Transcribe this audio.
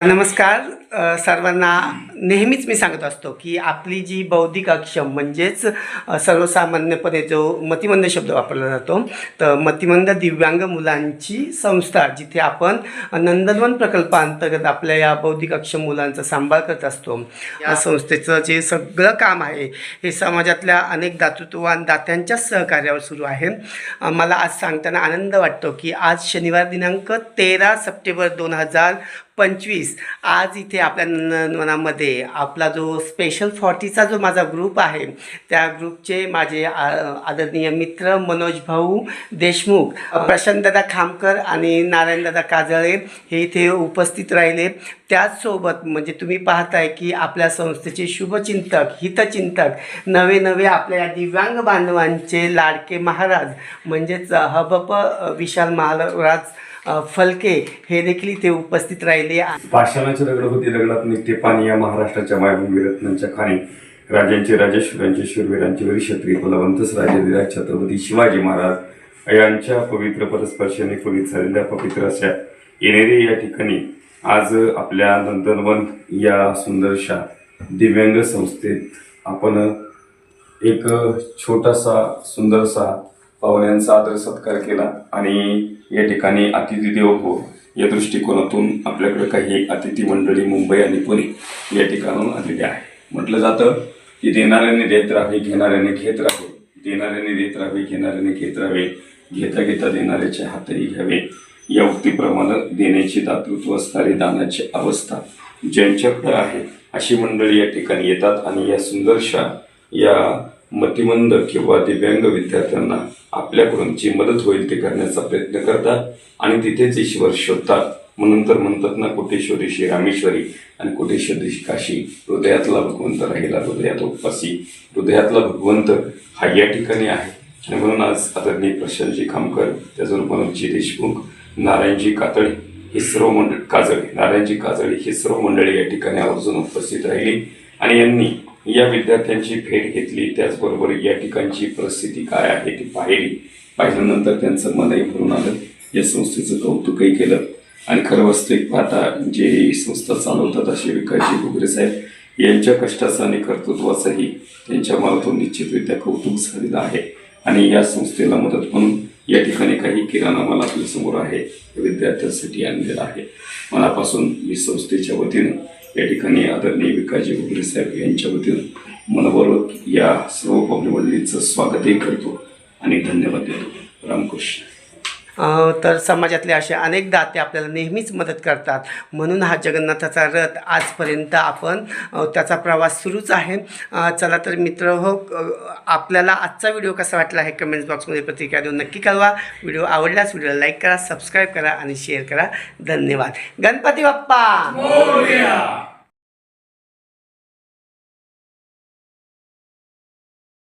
नमस्कार सर्वांना नेहमीच मी सांगत असतो की आपली जी बौद्धिक अक्षम म्हणजेच सर्वसामान्यपणे जो मतिमंद शब्द वापरला जातो तर मतिमंद दिव्यांग मुलांची संस्था जिथे आपण नंदनवन प्रकल्पांतर्गत आपल्या या बौद्धिक अक्षम मुलांचा सांभाळ करत असतो. या संस्थेचं जे सगळं काम आहे हे समाजातल्या अनेक दातृत्ववान दात्यांच्याच सहकार्यावर सुरू आहे. मला आज सांगताना आनंद वाटतो की आज शनिवार दिनांक तेरा सप्टेंबर दोन हजार पंचवीस. आज इथे आपल्या नंदनवनामध्ये आपला जो स्पेशल फॉर्टीचा जो माझा ग्रुप आहे त्या ग्रुपचे माझे आ- आदरणीय मित्र मनोज भाऊ देशमुख प्रशांतदादा खामकर आणि नारायणदादा काजळे हे इथे उपस्थित राहिले. त्याचसोबत म्हणजे तुम्ही पाहताय की आपल्या संस्थेचे शुभचिंतक हितचिंतक नवे नवे आपल्या या दिव्यांग बांधवांचे लाडके महाराज म्हणजेच हबप विशाल महाराज फलके हे देखील इथे उपस्थित राहिले पाषाणाचे दगड होती दगडात निघते पाणी या महाराष्ट्राच्या मायभूमी रत्नांच्या खाणी राजांचे राजेश्वरांचे शूरवीरांचे वीरक्षत्री कुलवंतच राजेधीराज छत्रपती शिवाजी महाराज यांच्या पवित्र परस्पर्शाने पवित्र झालेल्या पवित्र अशा येणेरे या ठिकाणी आज आपल्या नंदनवन या सुंदरशा दिव्यांग संस्थेत आपण एक छोटासा सुंदरसा पाहुण्यांचा आदर सत्कार केला आणि या ठिकाणी अतिथी देवो हो या दृष्टिकोनातून आपल्याकडे काही अतिथी मंडळी मुंबई आणि पुणे या ठिकाणाहून आलेली आहे. म्हटलं जातं की देणाऱ्याने देत राहावे घेणाऱ्याने घेत राहावे देणाऱ्याने देत राहावे घेणाऱ्याने घेत राहावे घेता घेता देणाऱ्याचे हातही घ्यावे. या उक्तीप्रमाणे देण्याची दातृत्व असणारी दानाची अवस्था ज्यांच्याकडे आहे अशी मंडळी या ठिकाणी येतात आणि या सुंदरशा या मतिमंद किंवा दिव्यांग विद्यार्थ्यांना आपल्याकडून जी मदत होईल ते करण्याचा प्रयत्न करतात आणि तिथेच ईश्वर शोधतात. म्हणून तर म्हणतात ना कोटेश्वरी श्री रामेश्वरी आणि कोटेश्वरी काशी हृदयातला भगवंत राहिला हृदयात उपासी. हृदयातला भगवंत हा या ठिकाणी आहे. आणि म्हणून आज आदरणीय प्रशांतजी खामकर त्याचबरोबर मनोजी देशमुख नारायणजी कातळे ही सर्व मंडळ काजळे नारायणजी काजळे ही सर्व मंडळी या ठिकाणी आवर्जून उपस्थित राहिली. आणि यांनी या विद्यार्थ्यांची भेट घेतली. त्याचबरोबर या ठिकाणची परिस्थिती काय आहे ती पाहिली. पाहिल्यानंतर त्यांचं मनही भरून आलं. या संस्थेचं कौतुकही केलं. आणि खरं वास्तविक पाहता जे ही संस्था चालवतात असे विकासजी घुगरे साहेब यांच्या कष्टाचं आणि कर्तृत्वाचंही त्यांच्या मनातून निश्चितरित्या कौतुक झालेलं आहे. आणि या संस्थेला मदत म्हणून या ठिकाणी काही किराणा माल आपल्यासमोर आहे. विद्यार्थ्यांसाठी आणलेला आहे. मनापासून मी संस्थेच्या वतीनं या ठिकाणी आदरणीय विकासजी घुगरे साहेब यांच्या वतीनं मनपूर्वक या सर्व पाहुणे मंडळींचं स्वागतही करतो आणि धन्यवाद देतो. रामकृष्ण. तर समाजातले असे अनेक दाते आपल्याला नेहमीच मदत करतात. म्हणून हा जगन्नाथाचा रथ आजपर्यंत आपण त्याचा प्रवास सुरूच आहे. चला तर मित्र हो आपल्याला आजचा व्हिडिओ कसा वाटला आहे कमेंट्स बॉक्समध्ये प्रतिक्रिया देऊन नक्की कळवा. व्हिडिओ आवडल्यास व्हिडिओला लाईक करा सबस्क्राईब करा आणि शेअर करा. धन्यवाद. गणपती बाप्पा!